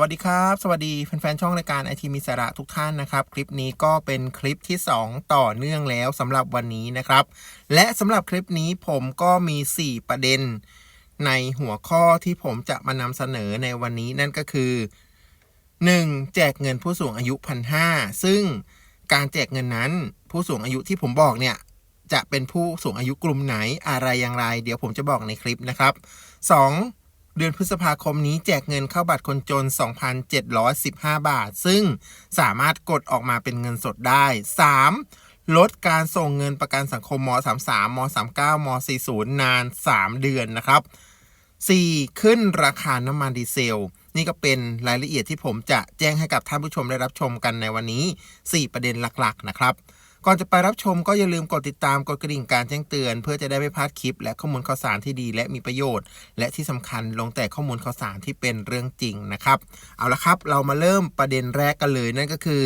วัสดีครับ สวัสดีแฟนๆ ช่องรายการไอทีมีสาระทุกท่านนะครับ คลิปนี้ก็เป็นคลิปที่ 2 ต่อเนื่องแล้วสำหรับวันนี้นะครับ และสำหรับคลิปนี้ผมก็มี 4 ประเด็น ในหัวข้อที่ผมจะมานำเสนอในวันนี้นั่นก็คือ 1. แจกเงินผู้สูงอายุพันห้าซึ่งการแจกเงินนั้นผู้สูงอายุที่ผมบอกเนี่ย จะเป็นผู้สูงอายุกลุ่มไหนอะไรอย่างไร เดี๋ยวผมจะบอกในคลิปนะครับ 2. เดือนพฤษภาคมนี้แจกเงินเข้าบัตรคนจน 2,715 บาท ซึ่งสามารถกดออกมาเป็นเงินสดได้ 3. ลดการส่งเงินประกันสังคมม33ม39ม40 นาน 3 เดือนนะครับ 4. ขึ้นราคาน้ำมันดีเซล นี่ก็เป็นรายละเอียดที่ผมจะแจ้งให้กับท่านผู้ชมได้รับชมกันในวันนี้ 4 ประเด็นหลักๆ นะครับ ก่อนจะไปรับชมก็อย่าลืมกดติดตามกดกระดิ่งการแจ้งเตือน เพื่อจะได้ไม่พลาดคลิป และข้อมูลข่าวสารที่ดี และมีประโยชน์ และที่สำคัญลงแต่ข้อมูลข่าวสารที่เป็นเรื่องจริงนะครับ เอาละครับเรามาเริ่มประเด็นแรกกันเลยนั่นก็คือ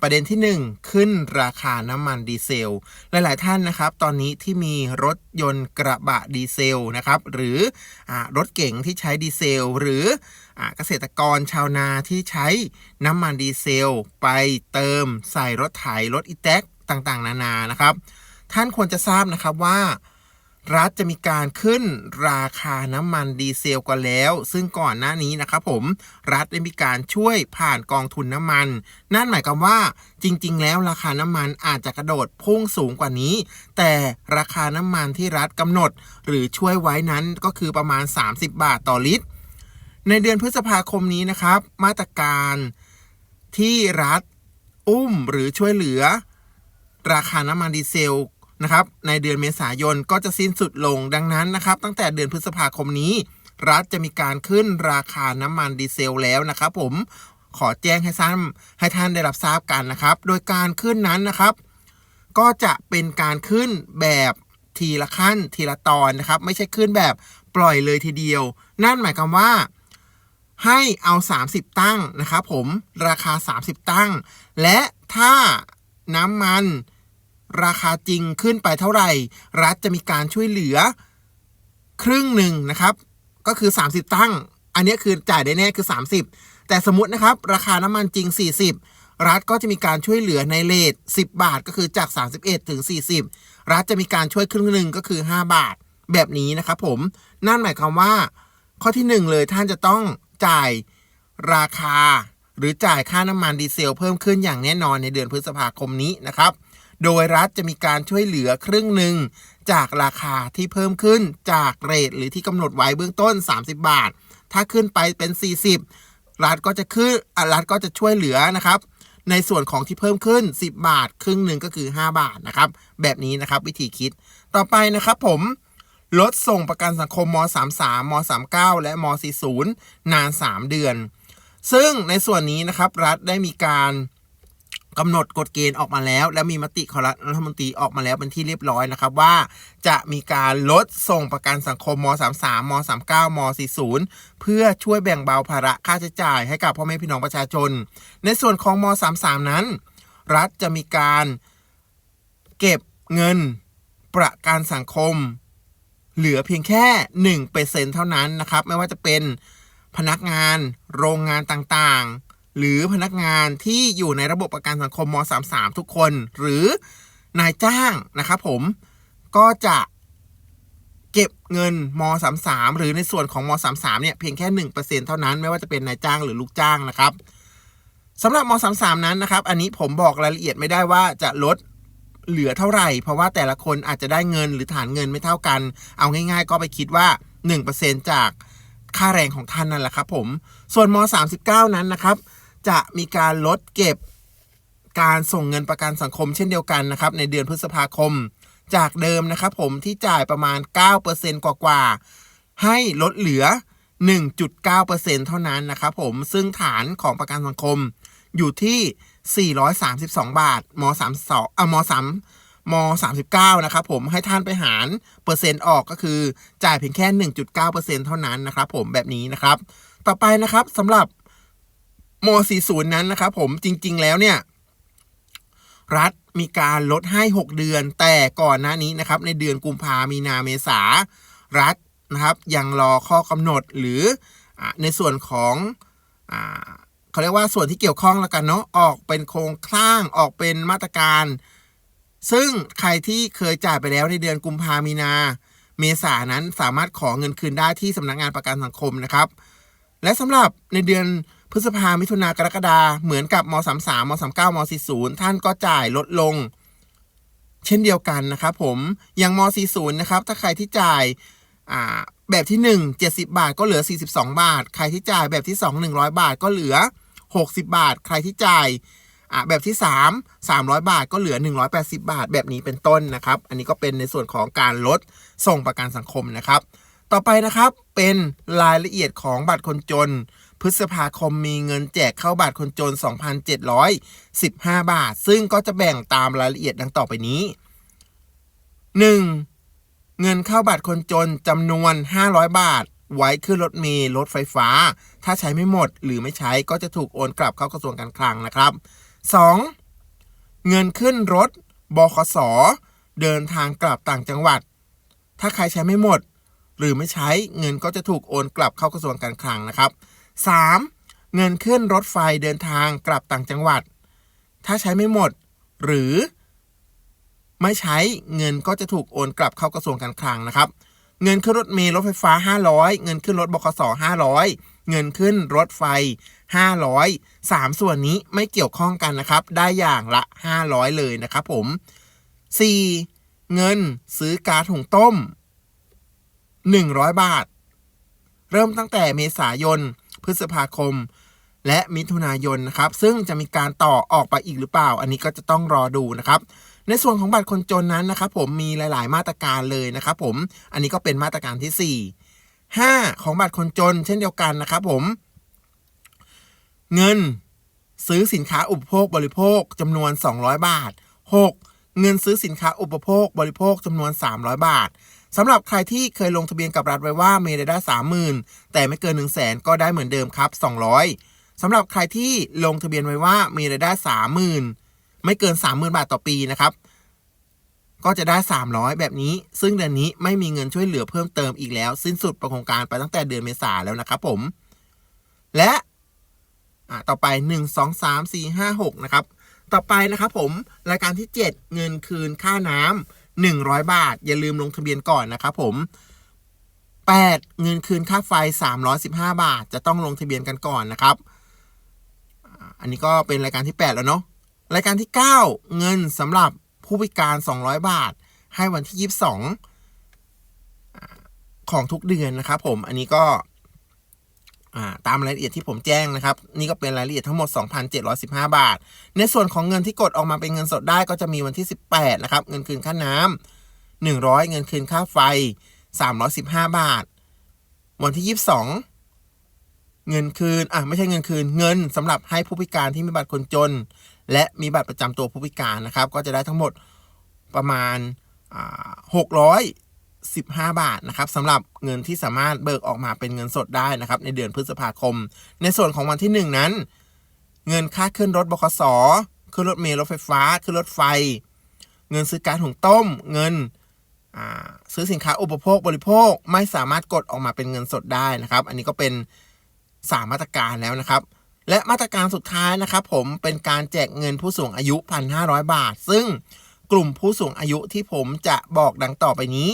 ประเด็นที่ 1 ขึ้นราคาน้ำมันดีเซล หลาย ๆ ท่านนะครับ ตอนนี้ที่มีรถยนต์กระบะดีเซลนะครับหรืออรถเก๋งที่ใช้ดีเซล หรืออเกษตรกรชาวนาที่ใช้น้ำมันดีเซล ไปเติมใส่รถไถรถอีแท็ก ต่างๆ นานานะครับ ท่านควรจะทราบนะครับว่า รัฐจะมีการขึ้นราคาน้ำมันดีเซลกันแล้ว ซึ่งก่อนหน้านี้นะครับผมรัฐได้มีการช่วยผ่านกองทุนน้ำมัน นั่นหมายความว่าจริง ๆ แล้วราคาน้ำมันอาจจะกระโดดพุ่งสูงกว่านี้ แต่ราคาน้ำมันที่รัฐกำหนด หรือช่วยไว้นั้นก็คือประมาณ 30 บาทต่อลิตร ในเดือนพฤษภาคมนี้นะครับ มาตรการที่รัฐอุ้มหรือช่วยเหลือ ราคาน้ำมันดีเซลนะครับในเดือนเมษายนก็จะสิ้นสุดลงดังนั้นนะครับ ตั้งแต่เดือนพฤษภาคมนี้ รัฐจะมีการขึ้นราคาน้ำมันดีเซลแล้วนะครับผมขอแจ้งให้ท่านให้ท่านได้รับทราบกันนะครับ โดยการขึ้นนั้นนะครับ ก็จะเป็นการขึ้นแบบทีละขั้นทีละตอนนะครับ ไม่ใช่ขึ้นแบบปล่อยเลยทีเดียว นั่นหมายความว่า ให้เอา 30 ตั้งนะครับผมราคา 30 ตั้ง และถ้า น้ำมัน ราคาจริงขึ้นไปเท่าไหร่ รัฐจะมีการช่วยเหลือ ครึ่งหนึ่งนะครับ ก็คือ 30 ตั้ง อันนี้คือจ่ายได้แน่คือ 30 แต่สมมตินะครับ ราคาน้ำมันจริง 40 รัฐก็จะมีการช่วยเหลือในเลท10 บาทก็คือจาก 31 ถึง 40 รัฐจะมีการช่วยครึ่งหนึ่งก็คือ 5 บาทแบบนี้นะครับผมนั่นหมายความว่า ข้อที่ 1 เลยท่านจะต้องจ่ายราคา หรือจ่ายค่าน้ำมันดีเซลเพิ่มขึ้นอย่างแน่นอนในเดือนพฤษภาคมนี้นะครับ โดยรัฐจะมีการช่วยเหลือครึ่งหนึ่งจากราคาที่เพิ่มขึ้นจากเรทหรือที่กำหนดไว้เบื้องต้น 30 บาท ถ้าขึ้นไปเป็น 40 รัฐก็จะขึ้นรัฐก็จะช่วยเหลือนะครับในส่วนของที่เพิ่มขึ้น 10 บาท ครึ่งหนึ่งก็คือ 5 บาทนะครับ แบบนี้นะครับวิธีคิดต่อไปนะครับผมลดส่งประกันสังคมม 33 ม 39 และม 40 นาน 3 เดือน ซึ่งในส่วนนี้นะครับรัฐได้มีการกำหนดกฎเกณฑ์ออกมาแล้ว และมีมติของรัฐมนตรีออกมาแล้วเป็นที่เรียบร้อยนะครับว่าจะมีการลดส่งประกันสังคมม 33 ม 39 ม 40 เพื่อช่วยแบ่งเบาภาระค่าใช้จ่ายให้กับพ่อแม่พี่น้องประชาชน ในส่วนของม 33 นั้น รัฐจะมีการเก็บเงินประกันสังคม เหลือเพียงแค่1%เท่านั้นนะครับ ไม่ว่าจะเป็น พนักงาน โรงงานต่างๆ หรือพนักงานที่อยู่ในระบบประกันสังคมม .33 ทุกคน หรือนายจ้างนะครับผมก็จะเก็บเงินม .33 หรือในส่วนของม .33 เนี่ยเพียงแค่ 1%เท่านั้น ไม่ว่าจะเป็นนายจ้างหรือลูกจ้างนะครับสำหรับม .33 นั้นนะครับ อันนี้ผมบอกรายละเอียดไม่ได้ว่าจะลดเหลือเท่าไหร่ เพราะว่าแต่ละคนอาจจะได้เงินหรือฐานเงินไม่เท่ากัน เอาง่าย ๆ ก็ไปคิดว่า 1%จาก ค่าแรงของท่านนั่นแหละครับผม ส่วนม 39 นั้นนะครับ จะมีการลดเก็บการส่งเงินประกันสังคมเช่นเดียวกันนะครับ ในเดือนพฤษภาคม จากเดิมนะครับผมที่จ่ายประมาณ 9%กว่าๆให้ลดเหลือ 1.9%เท่านั้นนะครับผมซึ่งฐานของประกันสังคมอยู่ที่ 432 บาทม 32อะม3 ม 39 นะครับผมให้ท่านไปหารเปอร์เซ็นต์ออกก็คือ จ่ายเพียงแค่ 1.9%เท่านั้นนะครับผมแบบนี้นะครับ ต่อไปนะครับสำหรับม 40 นั้นนะครับผมจริงๆแล้วเนี่ย รัฐมีการลดให้ 6 เดือน แต่ก่อนหน้านี้นะครับ ในเดือนกุมภามีนาเมษารัฐนะครับ ยังรอข้อกำหนดหรืออในส่วนของอเขาเรียกว่าส่วนที่เกี่ยวข้องแล้วกันเนาะออกเป็นโครงสร้างออกเป็นมาตรการ ซึ่งใครที่เคยจ่ายไปแล้วในเดือนกุมภามีนา เมษายนนั้นสามารถขอเงินคืนได้ที่สำนักงานประกันสังคมนะครับ และสำหรับในเดือนพฤษภามิถุนากรกฎาเหมือนกับม33ม39ม40ท่านก็จ่ายลดลง เช่นเดียวกันนะครับผมอย่างม40นะครับถ้าใครที่จ่ายแบบที่ 1 70 บาทก็เหลือ 42 บาท ใครที่จ่ายแบบที่ 2 100 บาทก็เหลือ 60 บาท ใครที่จ่าย อ่าแบบที่ 3 300 บาทก็เหลือ 180 บาท แบบนี้เป็นต้นนะครับ อันนี้ก็เป็นในส่วนของการลดส่งประกันสังคมนะครับ ต่อไปนะครับเป็นรายละเอียดของบัตรคนจน พฤษภาคมมีเงินแจกเข้าบัตรคนจน 2,715 บาท ซึ่งก็จะแบ่งตามรายละเอียดดังต่อไปนี้ 1. เงินเข้าบัตรคนจนจำนวน 500 บาทไว้ขึ้นรถเมล์รถไฟฟ้า ถ้าใช้ไม่หมดหรือไม่ใช้ก็จะถูกโอนกลับเข้ากระทรวงการคลังนะครับ 2. เงินขึ้นรถ บขส เดินทางกลับต่างจังหวัด ถ้าใครใช้ไม่หมด หรือไม่ใช้เงินก็จะถูกโอนกลับเข้ากระทรวงการคลังนะครับ 3. เงินขึ้นรถไฟเดินทางกลับต่างจังหวัด ถ้าใช้ไม่หมด หรือ ไม่ใช้เงินก็จะถูกโอนกลับเข้ากระทรวงการคลังนะครับ เงินขึ้นรถเมล์รถไฟฟ้า 500 เงินขึ้นรถบขส500 เงินขึ้นรถไฟ 500 3 ส่วนนี้ไม่เกี่ยวข้องกันนะครับ ได้อย่างละ 500 เลยนะครับผม 4. เงินซื้อการถุงต้ม 100 บาท เริ่มตั้งแต่เมษายน พฤษภาคม และมิถุนายนนะครับ ซึ่งจะมีการต่อออกไปอีกหรือเปล่า อันนี้ก็จะต้องรอดูนะครับในส่วนของบัตรคนจนนั้นนะครับผมมีหลาย ๆ มาตรการเลยนะครับผมอันนี้ก็เป็นมาตรการที่ 4 5 ของบัตรคนจนเช่นเดียวกันนะครับผม เงิน ซื้อสินค้าอุปโภคบริโภคจำนวน 200 บาท 6. เงินซื้อสินค้าอุปโภคบริโภคจำนวน 300 บาทสำหรับใครที่เคยลงทะเบียนกับรัฐไว้ว่ามีรายได้30,000 แต่ไม่เกิน 1 0 0 0 0แสนก็ได้เหมือนเดิมครับ 200สำหรับใครที่ลงทะเบียนไว้ว่ามีรายได้30,000 ไม่เกิน 30,000 บาทต่อปีนะครับก็จะได้ 300 แบบนี้ ซึ่งเดือนนี้ไม่มีเงินช่วยเหลือเพิ่มเติมอีกแล้ว สิ้นสุดประโครงการไปตั้งแต่เดือนเมษาแล้วนะครับผม และ อ่าต่อไป 1 2 3 4 5 6 นะครับ ต่อไปนะครับผมรายการที่ 7 เงินคืนค่าน้ำ100 บาท อย่าลืมลงทะเบียนก่อนนะครับผม 8. เงินคืนค่าไฟ 315 บาท จะต้องลงทะเบียนกันก่อนนะครับ อันนี้ก็เป็นรายการที่ 8 แล้วเนาะรายการที่ 9 เงินสำหรับผู้พิการ 200 บาท ให้วันที่ 22อ่าของทุกเดือนนะครับผมอันนี้ก็ ตามรายละเอียดที่ผมแจ้งนะครับ นี่ก็เป็นรายละเอียดทั้งหมด 2,715 บาท ในส่วนของเงินที่กดออกมาเป็นเงินสดได้ก็จะมีวันที่ 18 นะครับ เงินคืนค่าน้ำ100 เงินคืนค่าไฟ 315 บาท วันที่ 22 เงินคืน อะ ไม่ใช่เงินคืน เงินสำหรับให้ผู้พิการที่มีบัตรคนจน และมีบัตรประจำตัวผู้พิการนะครับ ก็จะได้ทั้งหมดประมาณอ่ 15 บาทนะครับสำหรับเงินที่สามารถเบิกออกมาเป็นเงินสดได้นะครับ ในเดือนพฤษภาคม ในส่วนของวันที่ 1 นั้น เงินค่าขึ้นรถบขสขึ้นรถเมล์รถไฟฟ้าขึ้นรถไฟ เงินซื้อการถุงต้ม เงินซื้อสินค้าอุปโภคบริโภคไม่สามารถกดออกมาเป็นเงินสดได้นะครับ อันนี้ก็เป็น 3 มาตรการแล้วนะครับ และมาตรการสุดท้ายนะครับ ผมเป็นการแจกเงินผู้สูงอายุ 1,500 บาท ซึ่งกลุ่มผู้สูงอายุที่ผมจะบอกดังต่อไปนี้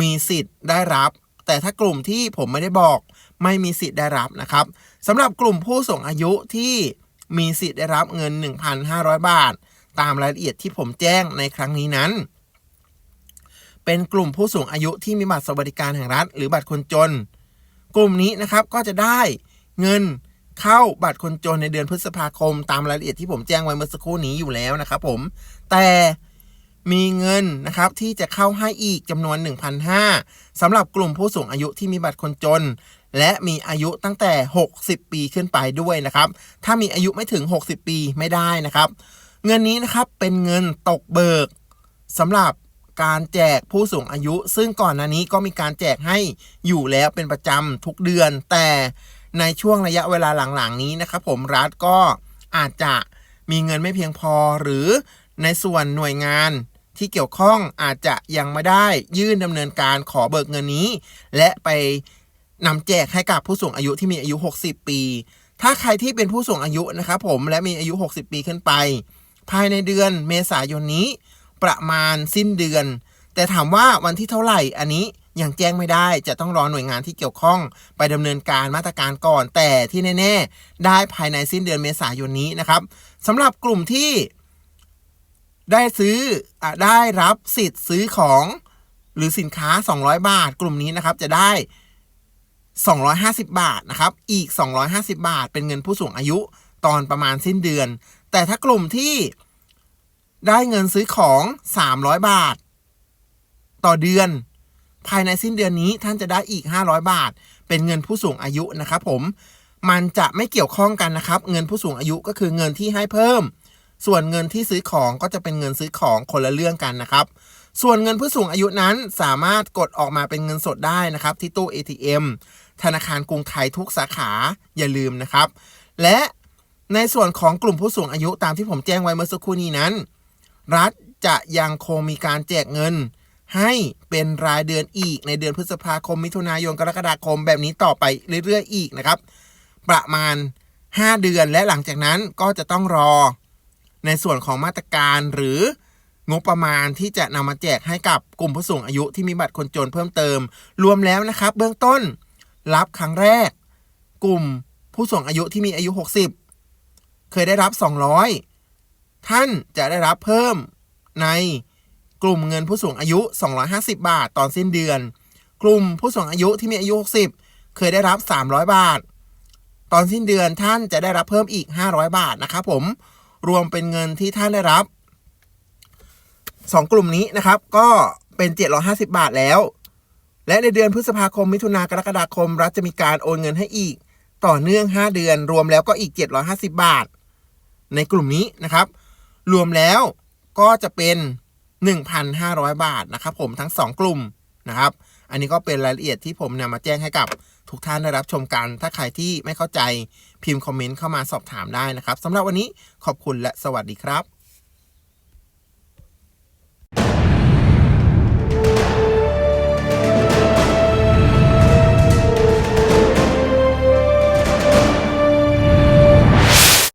มีสิทธิ์ได้รับ แต่ถ้ากลุ่มที่ผมไม่ได้บอกไม่มีสิทธิ์ได้รับนะครับสำหรับกลุ่มผู้สูงอายุที่มีสิทธิ์ได้รับเงิน 1,500 บาท ตามรายละเอียดที่ผมแจ้งในครั้งนี้นั้น เป็นกลุ่มผู้สูงอายุที่มีบัตรสวัสดิการแห่งรัฐ หรือบัตรคนจน กลุ่มนี้นะครับก็จะได้เงินเข้าบัตรคนจนในเดือนพฤษภาคม ตามรายละเอียดที่ผมแจ้งไว้เมื่อสักครู่นี้อยู่แล้วนะครับผม แต่ มีเงินนะครับที่จะเข้าให้อีกจำนวน 1,500สำหรับกลุ่มผู้สูงอายุที่มีบัตรคนจน และมีอายุตั้งแต่ 60 ปีขึ้นไปด้วยนะครับ ถ้ามีอายุไม่ถึง 60 ปีไม่ได้นะครับ เงินนี้นะครับเป็นเงินตกเบิกสำหรับการแจกผู้สูงอายุ ซึ่งก่อนหน้านี้ก็มีการแจกให้อยู่แล้วเป็นประจำทุกเดือน แต่ในช่วงระยะเวลาหลังๆ นี้นะครับ ผมรัฐก็อาจจะมีเงินไม่เพียงพอหรือในส่วนหน่วยงาน ที่เกี่ยวข้องอาจจะยังไม่ได้ยื่นดำเนินการขอเบิกเงินนี้ และไปนำแจกให้กับผู้สูงอายุที่มีอายุ 60 ปี ถ้าใครที่เป็นผู้สูงอายุนะครับผมและมีอายุ 60 ปีขึ้นไป ภายในเดือนเมษายนนี้ ประมาณสิ้นเดือน แต่ถามว่าวันที่เท่าไหร่อันนี้ยังแจ้งไม่ได้จะต้องรอหน่วยงานที่เกี่ยวข้องไปดำเนินการมาตรการก่อนแต่ที่แน่ ๆ ได้ภายในสิ้นเดือนเมษายนนี้นะครับสำหรับกลุ่มที่ ได้ซื้ออได้รับสิทธิ์ซื้อของหรือสินค้า 200 บาท กลุ่มนี้นะครับจะได้ 250 บาทนะครับ อีก 250 บาท เป็นเงินผู้สูงอายุตอนประมาณสิ้นเดือน แต่ถ้ากลุ่มที่ได้เงินซื้อของ 300 บาท ต่อเดือน ภายในสิ้นเดือนนี้ท่านจะได้อีก 500 บาท เป็นเงินผู้สูงอายุนะครับผม มันจะไม่เกี่ยวข้องกันนะครับ เงินผู้สูงอายุก็คือเงินที่ให้เพิ่ม ส่วนเงินที่ซื้อของก็จะเป็นเงินซื้อของคนละเรื่องกันนะครับ ส่วนเงินผู้สูงอายุนั้นสามารถกดออกมาเป็นเงินสดได้นะครับ ที่ตู้ ATM ธนาคารกรุงไทยทุกสาขาอย่าลืมนะครับ และในส่วนของกลุ่มผู้สูงอายุตามที่ผมแจ้งไว้เมื่อสักครู่นี้นั้น รัฐจะยังคงมีการแจกเงิน ให้เป็นรายเดือนอีกในเดือนพฤษภาคมมิถุนายนกรกฎาคมแบบนี้ต่อไปเรื่อยๆอีกนะครับ ประมาณ 5 เดือนและหลังจากนั้นก็จะต้องรอ ในส่วนของมาตรการหรืองบประมาณที่จะนำมาแจกให้กับกลุ่มผู้สูงอายุที่มีบัตรคนจนเพิ่มเติม รวมแล้วนะครับ เบื้องต้น รับครั้งแรก กลุ่มผู้สูงอายุที่มีอายุ 60 เคยได้รับ 200 ท่านจะได้รับเพิ่มในกลุ่มเงินผู้สูงอายุ 250 บาทตอนสิ้นเดือน กลุ่มผู้สูงอายุที่มีอายุ 60 เคยได้รับ 300 บาท ตอนสิ้นเดือนท่านจะได้รับเพิ่มอีก 500 บาทนะครับผม รวมเป็นเงินที่ท่านได้รับ 2 กลุ่มนี้นะครับ ก็เป็น 750 บาทแล้ว และในเดือนพฤษภาคม มิถุนากรกฎาคม รัฐจะมีการโอนเงินให้อีก ต่อเนื่อง 5 เดือน รวมแล้วก็อีก 750 บาท ในกลุ่มนี้นะครับ รวมแล้วก็จะเป็น 1,500 บาทนะครับ ผมทั้ง 2 กลุ่มนะครับ อันนี้ก็เป็นรายละเอียดที่ผมนำมาแจ้งให้กับ ทุกท่านได้รับชมกัน ถ้าใครที่ไม่เข้าใจพิมพ์คอมเมนต์เข้ามาสอบถามได้นะครับสำหรับวันนี้ขอบคุณและสวัสดีครับ